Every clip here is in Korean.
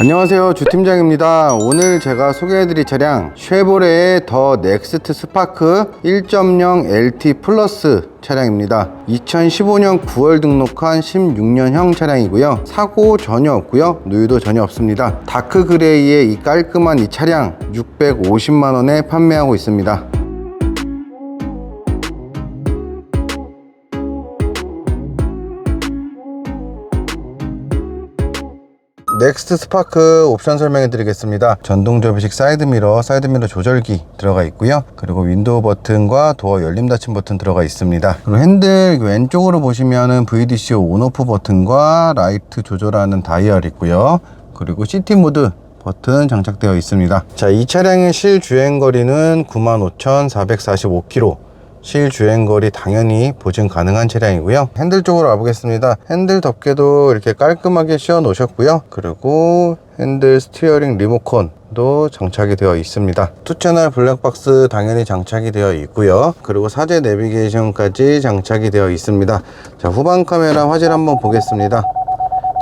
안녕하세요. 주팀장입니다. 오늘 제가 소개해드릴 차량 쉐보레의 더 넥스트 스파크 1.0 LT 플러스 차량입니다. 2015년 9월 등록한 16년형 차량이고요. 사고 전혀 없고요. 누유도 전혀 없습니다. 다크 그레이의 이 깔끔한 이 차량 650만원에 판매하고 있습니다 넥스트 스파크 옵션 설명해 드리겠습니다. 전동 접이식 사이드미러, 사이드미러 조절기 들어가 있고요. 그리고 윈도우 버튼과 도어 열림 닫힘 버튼 들어가 있습니다. 그리고 핸들 왼쪽으로 보시면은 VDC 온오프 버튼과 라이트 조절하는 다이얼 있고요. 그리고 시티 모드 버튼 장착되어 있습니다. 자, 이 차량의 실 주행 거리는 95,445km. 실 주행거리 당연히 보증 가능한 차량이고요. 핸들 쪽으로 와보겠습니다. 핸들 덮개도 이렇게 깔끔하게 씌워 놓으셨고요. 그리고 핸들 스티어링 리모컨도 장착이 되어 있습니다. 투채널 블랙박스 당연히 장착이 되어 있고요. 그리고 사제 내비게이션까지 장착이 되어 있습니다. 자 후방 카메라 화질 한번 보겠습니다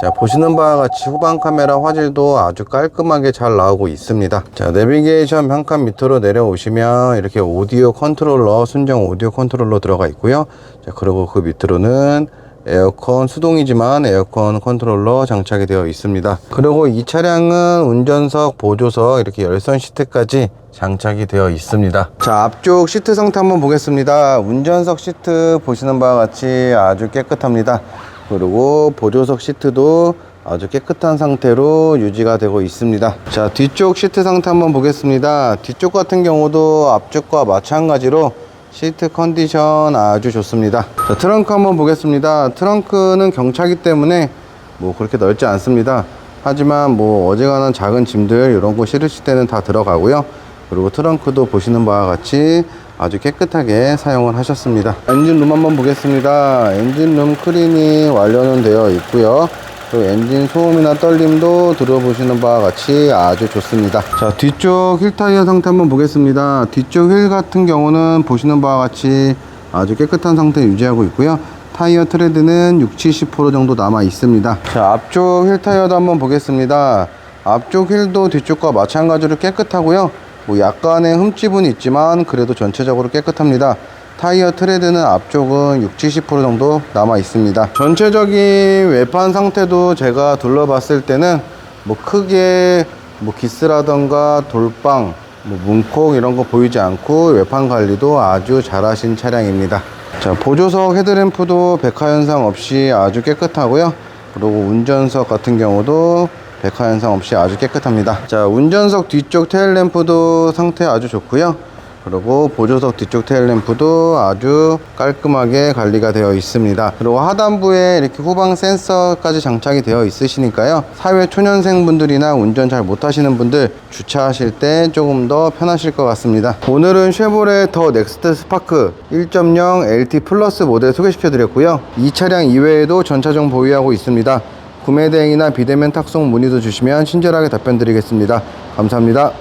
자 보시는 바와 같이 후방 카메라 화질도 아주 깔끔하게 잘 나오고 있습니다. 자 내비게이션 한 칸 밑으로 내려오시면 이렇게 오디오 컨트롤러 순정 오디오 컨트롤러 들어가 있고요. 자 그리고 그 밑으로는 에어컨 수동이지만 에어컨 컨트롤러 장착이 되어 있습니다. 그리고 이 차량은 운전석 보조석 이렇게 열선 시트까지 장착이 되어 있습니다. 자 앞쪽 시트 상태 한번 보겠습니다. 운전석 시트 보시는 바와 같이 아주 깨끗합니다 그리고 보조석 시트도 아주 깨끗한 상태로 유지가 되고 있습니다. 자 뒤쪽 시트 상태 한번 보겠습니다. 뒤쪽 같은 경우도 앞쪽과 마찬가지로 시트 컨디션 아주 좋습니다. 자 트렁크 한번 보겠습니다. 트렁크는 경차기 때문에 뭐 그렇게 넓지 않습니다. 하지만 뭐 어지간한 작은 짐들 이런 거 실으실 때는 다 들어가고요. 그리고 트렁크도 보시는 바와 같이 아주 깨끗하게 사용을 하셨습니다. 엔진룸 한번 보겠습니다. 엔진룸 클린이 완료는 되어 있고요. 또 엔진 소음이나 떨림도 들어보시는 바와 같이 아주 좋습니다. 자 뒤쪽 휠 타이어 상태 한번 보겠습니다. 뒤쪽 휠 같은 경우는 보시는 바와 같이 아주 깨끗한 상태 유지하고 있고요. 타이어 트레드는 60, 70% 정도 남아 있습니다. 자 앞쪽 휠 타이어도 한번 보겠습니다. 앞쪽 휠도 뒤쪽과 마찬가지로 깨끗하고요 뭐 약간의 흠집은 있지만 그래도 전체적으로 깨끗합니다. 타이어 트레드는 앞쪽은 60, 70% 정도 남아 있습니다. 전체적인 외판 상태도 제가 둘러봤을 때는 뭐 크게 뭐 기스라던가 돌빵 뭐 문콕 이런 거 보이지 않고 외판 관리도 아주 잘하신 차량입니다. 자 보조석 헤드램프도 백화 현상 없이 아주 깨끗하고요. 그리고 운전석 같은 경우도 백화 현상 없이 아주 깨끗합니다. 자 운전석 뒤쪽 테일램프도 상태 아주 좋고요. 그리고 보조석 뒤쪽 테일램프도 아주 깔끔하게 관리가 되어 있습니다. 그리고 하단부에 이렇게 후방 센서까지 장착이 되어 있으시니까요. 사회 초년생 분들이나 운전 잘 못하시는 분들 주차하실 때 조금 더 편하실 것 같습니다. 오늘은 쉐보레 더 넥스트 스파크 1.0 LT 플러스 모델 소개시켜 드렸고요. 이 차량 이외에도 전차종 보유하고 있습니다 구매 대행이나 비대면 탁송 문의도 주시면 친절하게 답변 드리겠습니다. 감사합니다